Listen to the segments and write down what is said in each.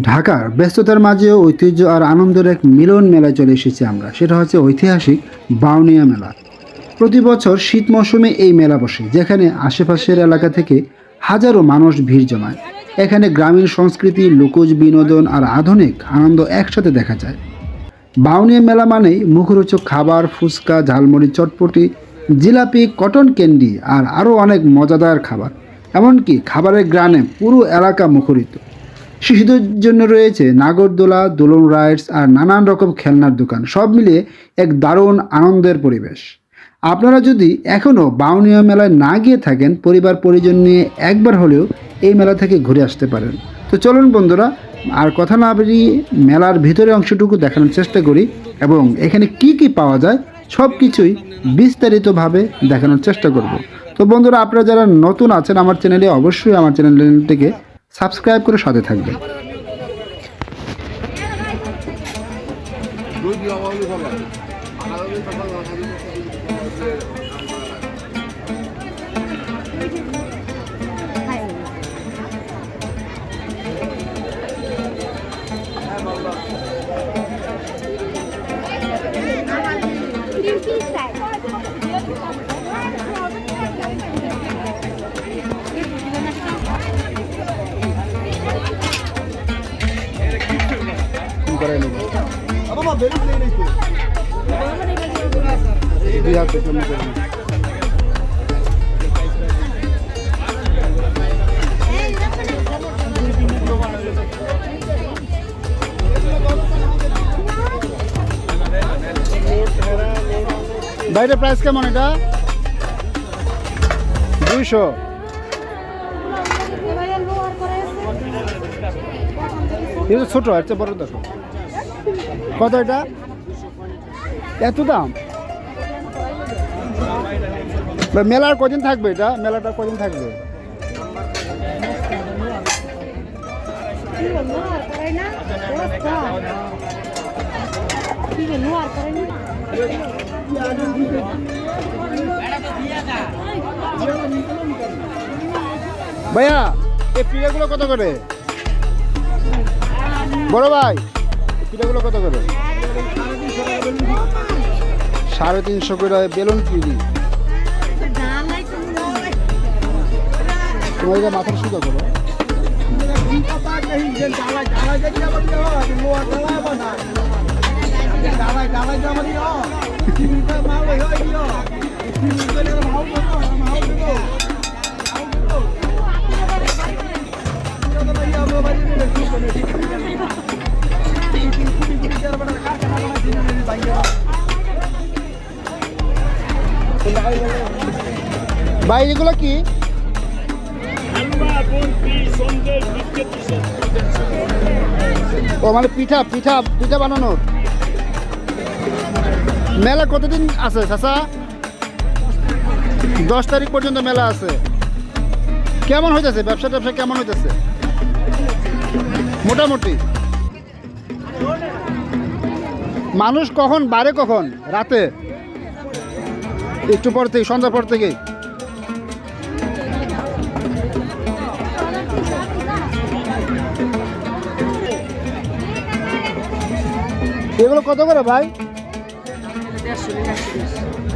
ঢাকার ব্যস্ততার মাঝেও ঐতিহ্য আর আনন্দের এক মিলন মেলায় চলে এসেছি আমরা। সেটা হচ্ছে ঐতিহাসিক বাউনিয়া মেলা। প্রতি বছর শীত মৌসুমে এই মেলা বসে, যেখানে আশেপাশের এলাকা থেকে হাজারো মানুষ ভিড় জমায়। এখানে গ্রামীণ সংস্কৃতি, লোকজ বিনোদন আর আধুনিক আনন্দ একসাথে দেখা যায়। বাউনিয়া মেলা মানেই মুখরোচক খাবার, ফুচকা, ঝালমুড়ি, চটপটি, জিলাপি, কটন ক্যান্ডি আর আরও অনেক মজাদার খাবার। এমনকি খাবারের গ্রানে পুরো এলাকা মুখরিত। শিশুদের জন্য রয়েছে নাগরদোলা, দোলন রাইডস আর নানান রকম খেলনার দোকান। সব মিলিয়ে এক দারুণ আনন্দের পরিবেশ। আপনারা যদি এখনও বাউনিয়া মেলায় না গিয়ে থাকেন, পরিবার পরিজন নিয়ে একবার হলেও এই মেলা থেকে ঘুরে আসতে পারেন। তো চলুন বন্ধুরা, আর কথা না বেরিয়ে মেলার ভিতরে অংশটুকু দেখানোর চেষ্টা করি এবং এখানে কি কি পাওয়া যায় সব কিছুই বিস্তারিতভাবে দেখানোর চেষ্টা করব। তো বন্ধুরা, আপনারা যারা নতুন আছেন আমার চ্যানেলে, অবশ্যই আমার চ্যানেলটিকে সাবস্ক্রাইব করে সাথে থাকবেন। দুই বাইরের প্রাইস কেমন এটা? দুইশো। ছোট চেয়ে বড় দেখো। কত এটা? এত দাম? মেলার কদিন থাকবে এটা? মেলাটা কদিন থাকবে? ভাইয়া, এই পিড়াগুলো কত করে? বড় ভাই পিড়াগুলো কত করে? সাড়ে তিনশো করে বেলুন পিড়ি তোমার এটা মাথার সুদা করো ভাই এগুলো কি? ও মানে পিঠা পিঠা পিঠা বানানোর। মেলা কতদিন আছে, চাচা? দশ তারিখ পর্যন্ত মেলা আছে। কেমন হইতেছে? ব্যবসা ট্যাবসা কেমন হইতেছে? মোটামুটি। মানুষ কখন বারে কখন? রাতে? একটু পর থেকে, সন্ধ্যার পর থেকেই এগুলো কত করে ভাই?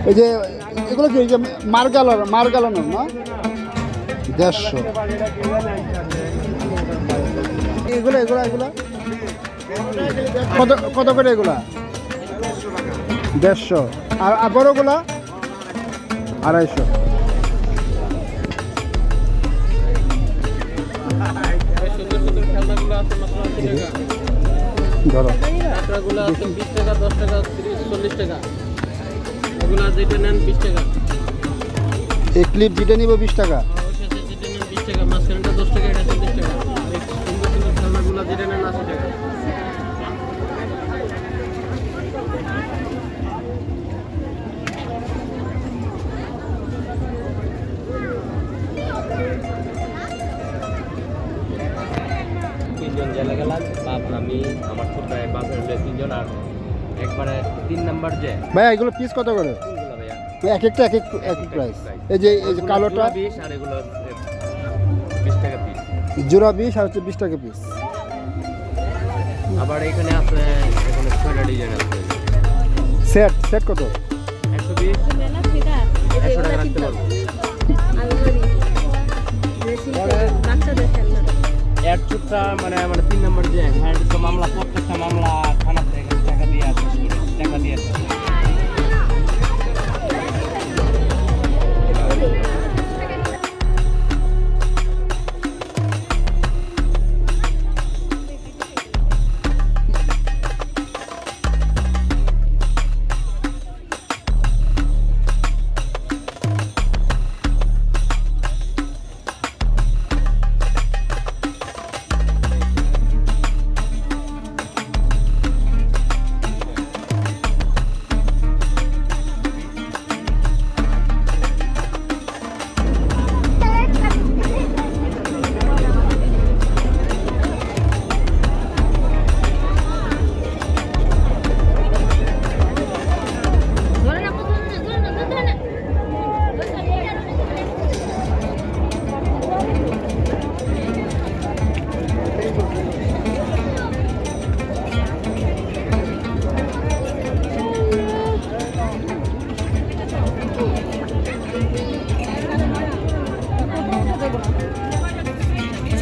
এই যে, এগুলো কি যে মার গালার না? দেড়শো। এগুলো এগুলো এগুলো? কত কত করে এগুলা? দেড়শো। আর আর বড়গুলা? আড়াইশো। ধরো। কাঁকড়াগুলো আছে বিশ টাকা দশ টাকা তিরিশ চল্লিশ টাকা। ওগুলো যেটা নেন বিশ টাকা। এই ক্লিপ যেটা নিব বিশ টাকা। যেটা নেন বিশ টাকা মাঝখানটা দশ টাকা তিনজন জেলে গেলাম বাপ আমি আমার ছোট ভাই বাপের হলে তিনজন আর একবারে তিন নাম্বার যে। ভাইয়া এগুলো পিস কত করে? ভাইয়া। এক একটা এক এক এক প্রাইস এই যে এই যে কালোটা বিশ আর এগুলো বিশ টাকা পিস জোড়া বিশ আর হচ্ছে বিশ টাকা পিস আবার এখানে আছে এখানে ছয়টা ডিজাইন আছে। সেট সেট কত? একশো বিশ। একশো টাকা রাখতে পারব। এক চুপটা মানে মানে তিন নম্বর যে হ্যান্ড মামলা প্রত্যেকটা মামলা থানাতে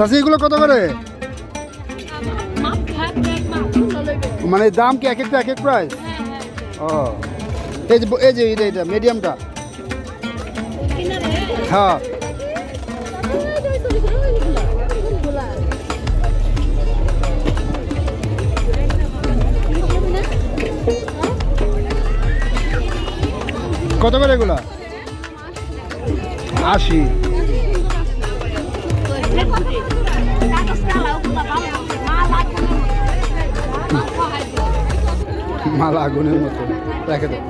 চাষি এগুলো কত করে? মানে দাম কি এক একটা, এক এক প্রাইস ও। এই যে এই যে এটা এটা মিডিয়ামটা হ্যাঁ। কত করে এগুলা? আশি। মালা আগুনের মতো। রেখে দাও।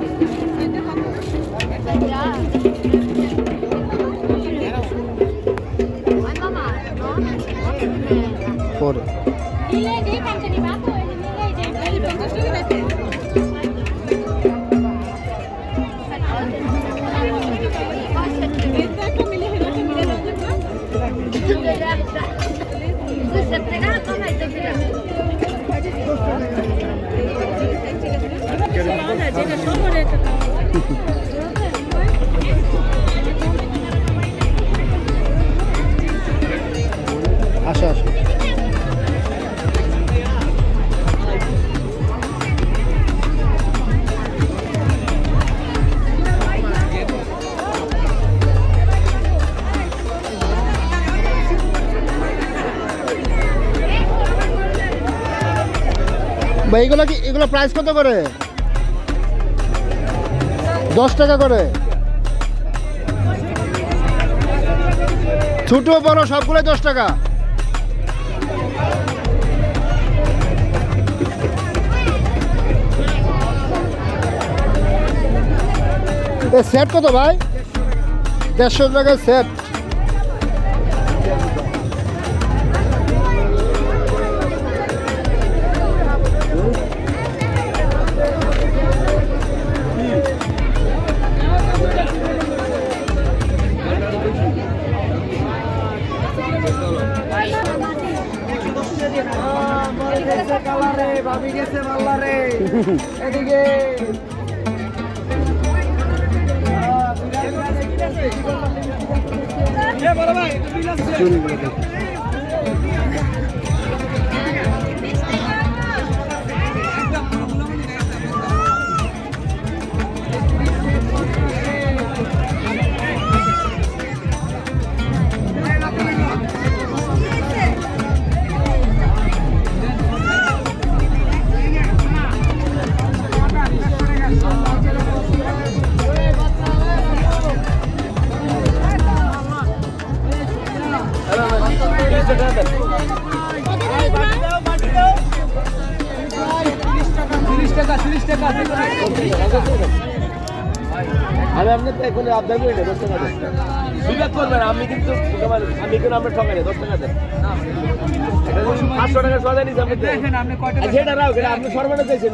এগুলো কি এগুলো প্রাইস কত করে? দশ টাকা করে। ছোট বড় সবগুলো দশ টাকা। সেট কত ভাই? দেড়শো টাকায় সেট দেখো। আমি আপনার তো এখন আবদার করি না দশ টাকা দেন। বিবেক করবেন আমি কিন্তু আমি কিন্তু আমরা ঠকাই না দশ টাকা দেন পাঁচশো টাকা সোজা নিচ্ছে আপনি দেখেন। আপনি এটা আপনি সর্বনা চাইছেন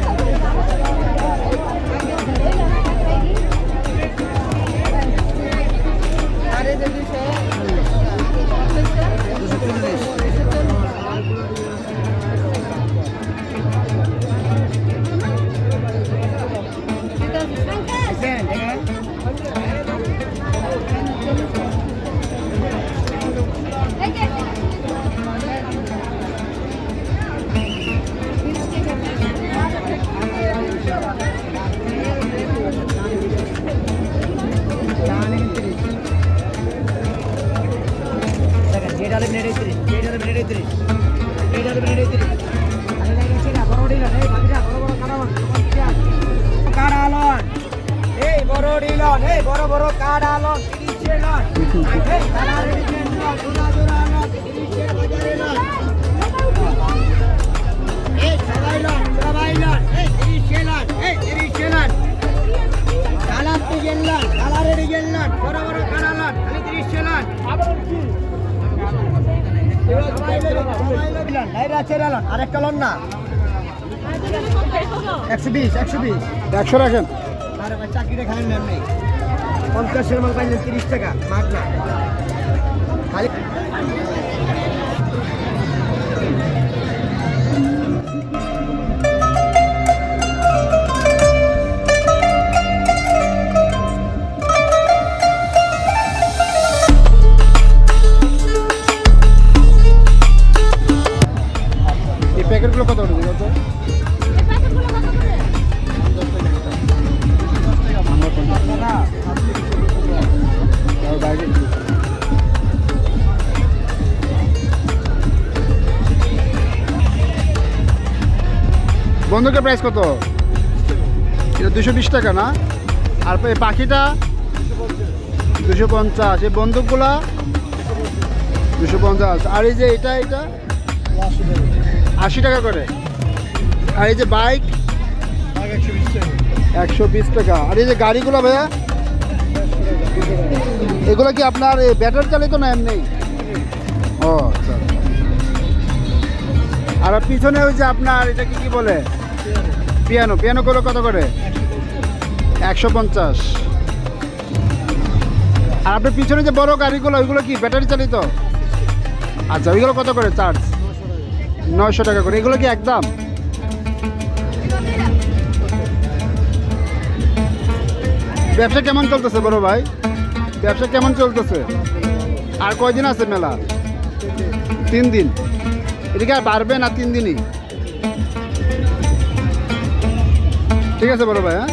বড় তিরিশের লন এই কালারের জোড়া জোড়া লন তিরিশের বাজারে লন এই সবাই লন সবাই লন এই তিরিশের লন এই তিরিশের লন কালার ডিজাইন লন কালারের ডিজাইন লন বড় বড় কাড়ালন খালি তিরিশের লন আরেকটা লন না। একশো বিশ একশো বিশ। একশো রাখেন। আরে ভাই চাকরিটা নেই। পঞ্চাশের মাল পাইলেন তিরিশ টাকা মাগ না খালি বন্ধুকের প্রাইস কত? এটা দুশো বিশ টাকা না? আর এই পাখিটা? দুশো পঞ্চাশ। এই বন্দুকগুলা? দুশো পঞ্চাশ। আর এই যে এটা এটা? আশি টাকা করে। আর এই যে বাইক একশো বিশ টাকা। আর এই যে গাড়িগুলো ভাইয়া? এগুলো কি আপনার ব্যাটারি চালিত না এমনি? ও আচ্ছা। আর পিছনে ওই যে আপনার, এটা কি কি বলে? পিয়ানো পিয়ানো গুলো কত করে? একশো পঞ্চাশ। আর আপনার পিছনে যে বড় গাড়িগুলো, ওইগুলো কি, ব্যাটারি চালিত? আচ্ছা ওইগুলো কত করে চার্জ? নয়শো টাকা করে। এগুলো কি একদম? ব্যবসা কেমন চলতেছে বড় ভাই? ব্যবসা কেমন চলতেছে? আর কয়দিন আছে মেলা? তিন দিন। এদিকে আর বাড়বে না তিন দিনই? ঠিক আছে বড় ভাই হ্যাঁ?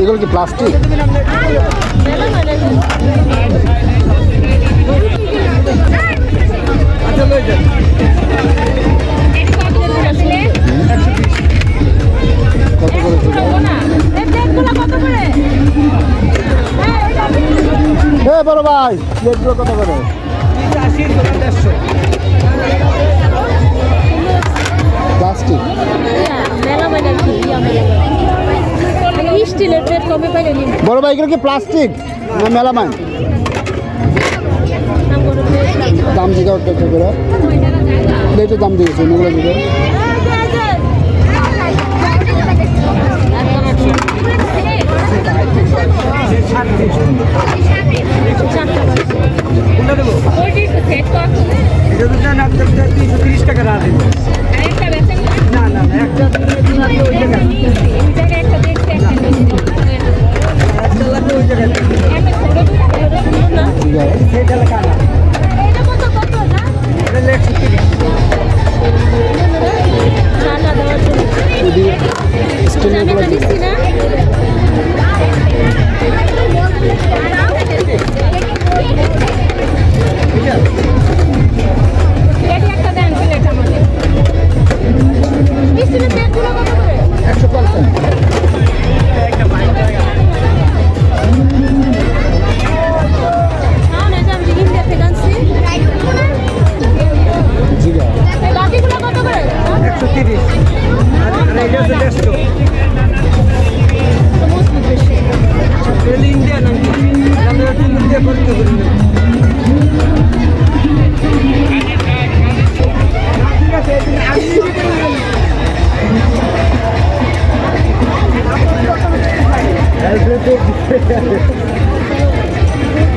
এগুলো কি প্লাস্টিক? প্লেট কমে পাইলে নিন বড় ভাই এগুলো কি প্লাস্টিক না মেলামাইন? করে দাম জিজ্ঞাসা করতে করে। প্লেটের দাম দিয়েছে ওগুলো কোনটা দেবো এটা তো দেন আপনার তিনশো তিরিশ টাকা রাত দেবো না না না একটা ওই জায়গায় একটা লাগবে ওই জায়গায়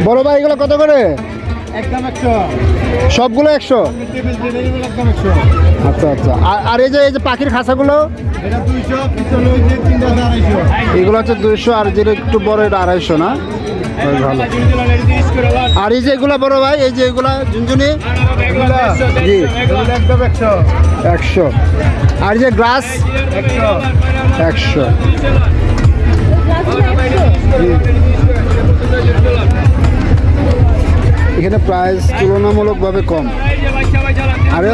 বড় ভাই এগুলো কত করে? সবগুলো একশো? আচ্ছা আচ্ছা। আর এই যে এই যে পাখির খাঁচাগুলো এগুলো হচ্ছে দুইশো আর যেটা একটু বড় এটা আড়াইশো না? ভালো। আর এই যে এগুলো বড় ভাই এই যে এগুলা ঝুনঝুনি? জি। একশো আর যে গ্লাস? একশো। এখানে প্রাইস তুলনামূলকভাবে কম। আরে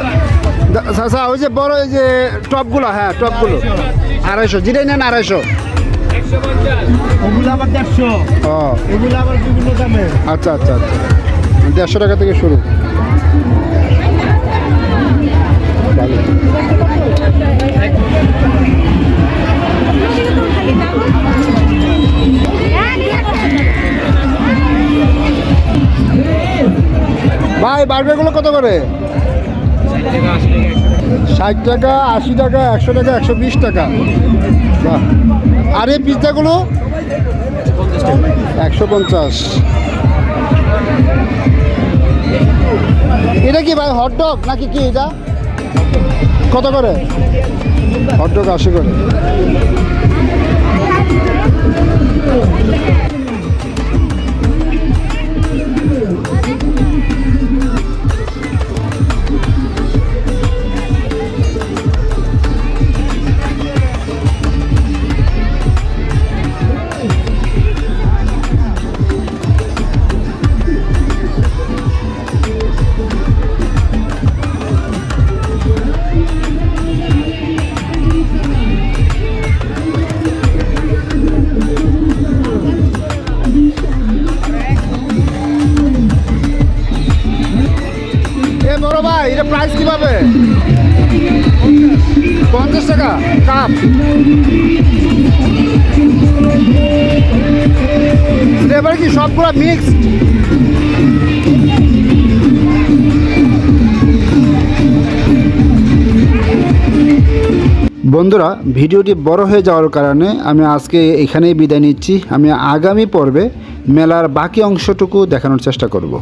চাচা ওই যে বড় এই যে টপগুলো হ্যাঁ টপগুলো। আড়াইশো যেটাই নেন আড়াইশো। আচ্ছা আচ্ছা আচ্ছা। দেড়শো টাকা থেকে শুরু। ভাই বার্গারগুলো কত করে? ষাট টাকা, আশি টাকা, একশো টাকা, একশো বিশ টাকা। বাহ। আর এই পিৎজাগুলো? একশো পঞ্চাশ। এটা কি ভাই হটডগ নাকি কি এটা? কত করে? হটডগ আশি করে। কীভাবে পঞ্চাশ টাকা, কাপ। এবার কি সবগুলো মিক্স বন্ধুরা, ভিডিওটি বড় হয়ে যাওয়ার কারণে আমি আজকে এখানেই বিদায় নিচ্ছি। আমি আগামী পর্বে মেলার বাকি অংশটুকু দেখানোর চেষ্টা করব।